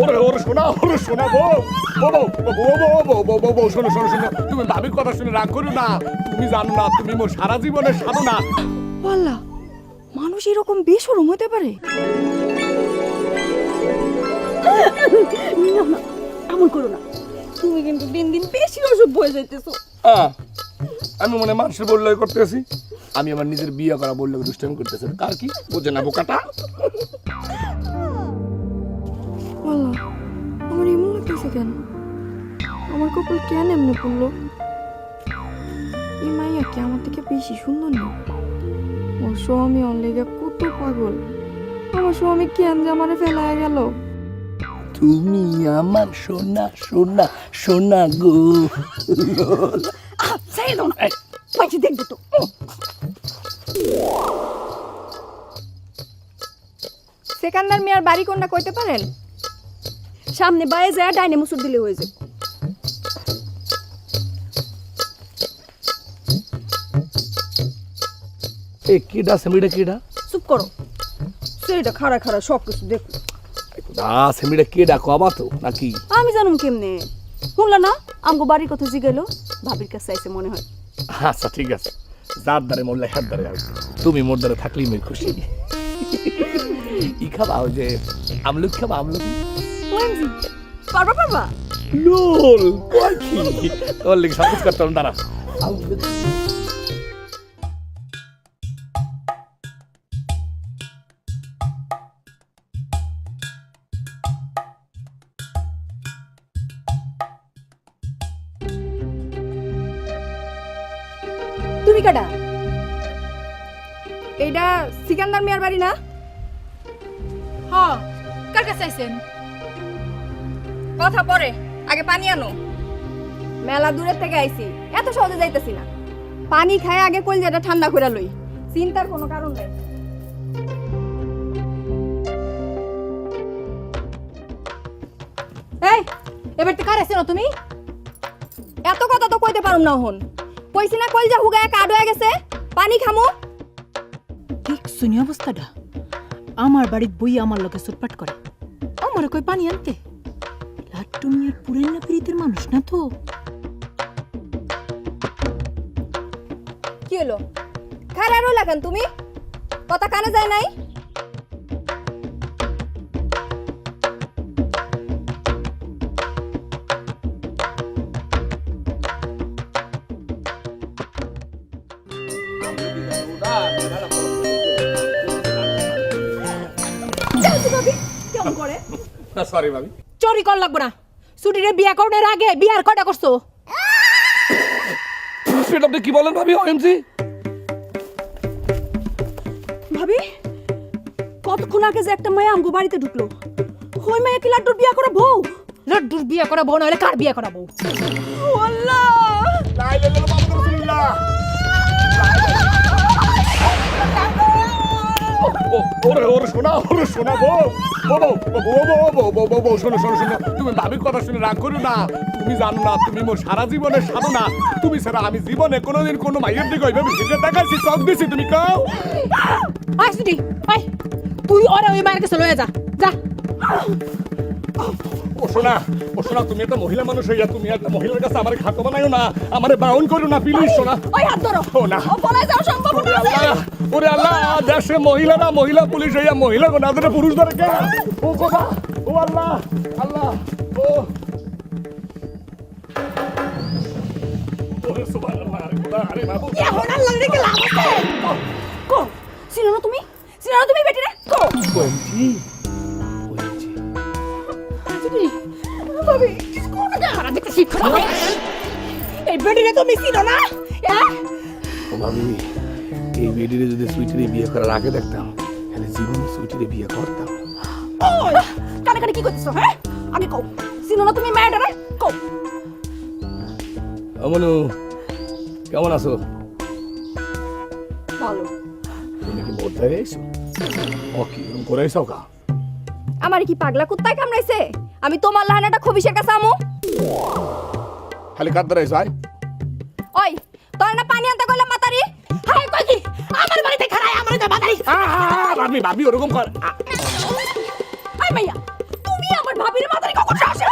ওরে ওরে শোনা ওরে শোনা বউ শোনো শোনো শোনো তুমি ভাবির কথা শুনে রাগ করো না তুমি জানো না তুমি মোর সারা জীবনের সাধনা বললা মানুষ এরকম বেশরম হতে পারে না না এমন করো না তুমি কিন্তু দিন দিন বেশি অসভ্য হয়ে যাইতেছো আমি মনে মানুষের বললই করতেছি আমি আমার নিজের বিয়ে করা বললে দুষ্টামি করতেছি কার কি বোঝে না বোকাটা আল্লাহ আমার এমন লাগতেছে কেন? আমার কপাল কেন এমনি পড়ল? এই মাইয়া কি আমার থেকে বেশি সুন্দর না? ওর স্বামী ওর লেগে কত পাগল। আমার স্বামী কেন যে আমারে ফেলায় গেল? তুমি আমার সোনা সোনা সোনা গো। ছেড়ে দাও না। পাইছি দেখব তো। সেকান্দার মিয়ার বাড়ি কোনটা কইতে পারেন? সামনে বাইরে যায় ডাইনে মুসুর দিলে হয়ে যায়। এ কিডা সেমিডা কিডা? চুপ করো। খাড়া খাড়া সব কিছু দেখো। দা সেমিডা কিডা কবা তো নাকি? আমি জানুম কেমনে? শুনলা না? আমগো বাড়ির কথা জিগাইলো ভাবির কাছে আইছে মনে হয়। আচ্ছা ঠিক আছে। যার দ্বারে মোর লেখার দ্বারে তুমি মোর দ্বারে থাকলেই আমি খুশি। ই খাবা ওই যে আমলুক খাবা আমলুক? ওএমজি পারবা পারবা লোল কি? তোর লিখে কিছু করতাম দাঁড়া। তুমি কাটা? এইটা সিকান্দার মিয়ার বাড়ি না? হ কার কাছে আইছেন? কথা পরে, আগে পানি আনো। মেলা দূরের থেকে আইছি, এত সহজে যাইতেছি না। পানি খায় আগে কলজাটা ঠান্ডা করে লই, চিন্তার কোনো কারণ নাই। এই, এবার তো কার আইছেন তুমি? এত কথা তো কইতে পারুম না হন কইছি না কলজা হুগায় কাড হয়ে গেছে, পানি খামু। ঠিক শুনি অবস্থাটা। আমার বাড়ির বই আমার লোকে সুটপাট করে। আমার কই পানি আনতে? আর তুমি আর পুরান্না পীড়িতের মানুষ না তো? কি হলো? খারাপ আরও লাগান তুমি? কথা কানে যায় নাই? সরি ভাবি। চুরি কর লাগবো না। ছুটিরে বিয়া করার আগে বিয়ার কটা করছ? সেটা আপনি কি বলেন ভাবি ওএমজি ভাবি কতক্ষণ আগে যে একটা মায়া আমগো বাড়িতে ঢুকলো? ওই মায়া কি লাড্ডুর বিয়া করে বউ? লাড্ডুর বিয়া করাবো নাহলে কার বিয়া করাবো আল্লাহ! শোনা ওরে শোনা বউ বউ বউ বউ বউ বউ বউ শোনো শোনো শোনো। তুমি ভাবির কথা শুনে রাগ করো না। তুমি জানো না, তুমি মোর সারা জীবনের সাধনা তুমি ছাড়া আমি জীবনে কোনোদিন কোনো মাইয়ের দিকে ওইভাবে ভিজে দেখাচ্ছি চোখ দিছি, তুমি কাও। তুই ওরে ওই মায়ের কাছে লয়ে যা যা। ও শোনা ও শোনা তুমি একটা মহিলা মানুষ হইয়া তুমি একটা মহিলার কাছে আমার বানাইও না আমারে বাউন করো না প্লিজ শোনা ওই হাত ধরো। ও না ও পলায় যাও সম্ভব ওরে আল্লাহ ওরে আল্লাহ দেশে মহিলারা মহিলা পুলিশ হইয়া মহিলা পুরুষ ধরে কে? ও ও আল্লাহ আল্লাহ ও। ওরে সুবহানাল্লাহ আরে লাভ আছে। কো তুমি? চিনো তুমি বেটি রে কো এই বেডিরে তুমি চিনো না হ্যাঁ ও ভাবি এই বেডিরে যদি সুইটিরে বিয়ে করার আগে দেখতাম তাহলে জীবনে সুইটিরে বিয়ে করতাম। কানে কানে কি করতেছো হ্যাঁ? আগে কও চিনো না তুমি মায়াটা রে অমনু কেমন আছো? ভালো। তুমি কি হয়ে এসো ও কি করে এসো কা? আমার কি পাগলা কুত্তায় কামড়াইছে? আমি তোমার লাহানাটা খবিসের কাছে আমু। খালি দ্বারা এসো ওই তোর না পানি আনতে কইলাম মাতারি? হাই কই কি? আমার বাড়িতে খারাই আমার বাদারি আহা, ভাবি ভাবি ওরকম কর। আই মাইয়া তুমি আমার ভাবির মাতারি কখন আসে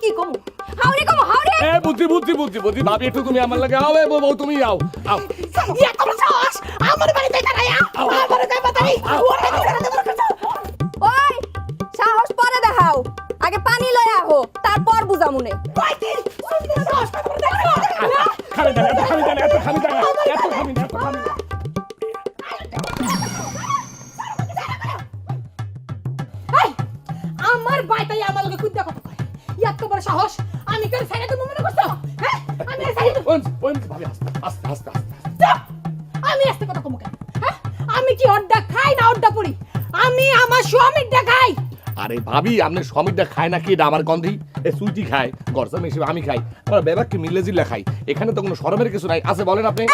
কি কমু? হাওড়ে কমু হাওড়ে এ বুদ্ধি বুদ্ধি বুদ্ধি বুদ্ধি। ভাবি একটু তুমি আমার লাগে আও এ বউ তুমি আও। আও। ওই আমার কয় ইয়াত তো বড় সাহস আমি কেন সাইডে তুমি মনে করছ হ্যাঁ আমি আস্তে আমি কথা কমু কেন হ্যাঁ আমি কি অড্ডা খাই না অড্ডা পড়ি আমি আমার স্বামীর খাই আরে ভাবি আপনি স্বামীটা খায় না কি এটা আমার গন্ধি। এ সুইটি খায়। গরসা মেশি আমি খাই। আমার বেবাককে মিলে জিল্লা খাই। এখানে তো কোনো শরমের কিছু নাই। আছে বলেন আপনি।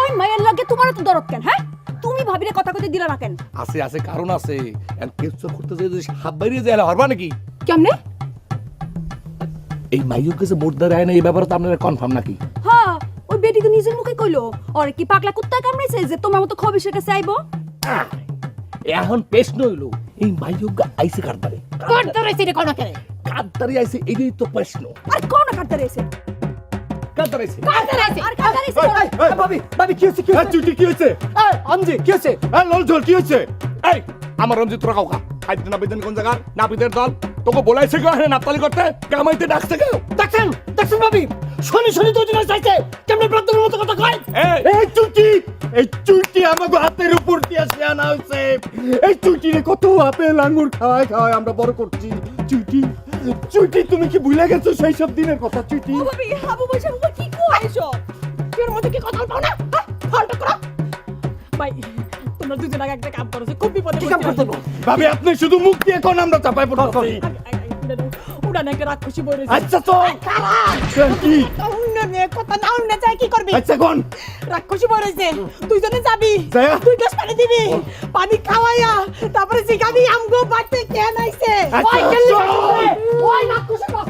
ওই মায়ের লাগে তোমার তো দরদ কেন হ্যাঁ? তুমি ভাবিরে কথা কইতে দিলা না কেন? আছে আছে কারণ আছে। আর কেউ করতে যে যদি হাত বাইরে যায় হরবা নাকি? কেমনে? এই মাইয়ুর কাছে ভোট দেয় না এই ব্যাপারে তো আপনারা কনফার্ম নাকি? হ্যাঁ ওই বেটি তো নিজের মুখে কইলো। ওর কি পাগলা কুত্তা কামড়াইছে যে তোমার মতো খবিসের কাছে আইবো? এখন প্রশ্ন হইল এই মাইয়ুর আইসে কারদারে কোন তোর এসে কোন করে কারদারি আইসে এটাই তো প্রশ্ন। আর কোন কাটতে রয়েছে কারদার আইসে আর ভাবি ভাবি কি হয়েছে কি হয়েছে চুটি কি হয়েছে এই আমজি কি হয়েছে এই লল ঝোল কি হয়েছে এই আমার রঞ্জিত তোরা কাউকা না বেদেন কোন জায়গার? নাপিতের দল। তোকে বলাইছে কেউ হ্যাঁ নাপতালি করতে। কামাইতে ডাকছে কেউ? দেখছেন দেখছেন ভাবি? শনি শনি তো দিন চাইছে। আঙ্গুর খাওয়ায় খাওয়ায় আমরা বড় করছি। চুটি চুটি তুমি কি ভুলে গেছো সেই সব দিনের কথা চুটি ভাবি হাবু বসে মুখে কি কইছো তোর মধ্যে কি কথা পাও না? হ্যাঁ? ফোনটা করো ভাই তোমরা দুজন আগে একটা কাম করছ খুব বিপদে কি কাম করতে? ভাবি আপনি শুধু মুখ দিয়ে কোন আমরা চাপাই পড়ছি উড়ান একটা রাক্ষসী বই রয়েছে। আচ্ছা তো কি? কথা না হলে যায় কি করবি? আচ্ছা কোন? রাক্ষসী বলেছে দুইজনে যাবি? দুই গ্লাস পানি দিবি পানি খাওয়াইয়া তারপরে শিখাবি আমগো বাড়তে কেন আইছে আচ্ছা। ওই রাক্ষসী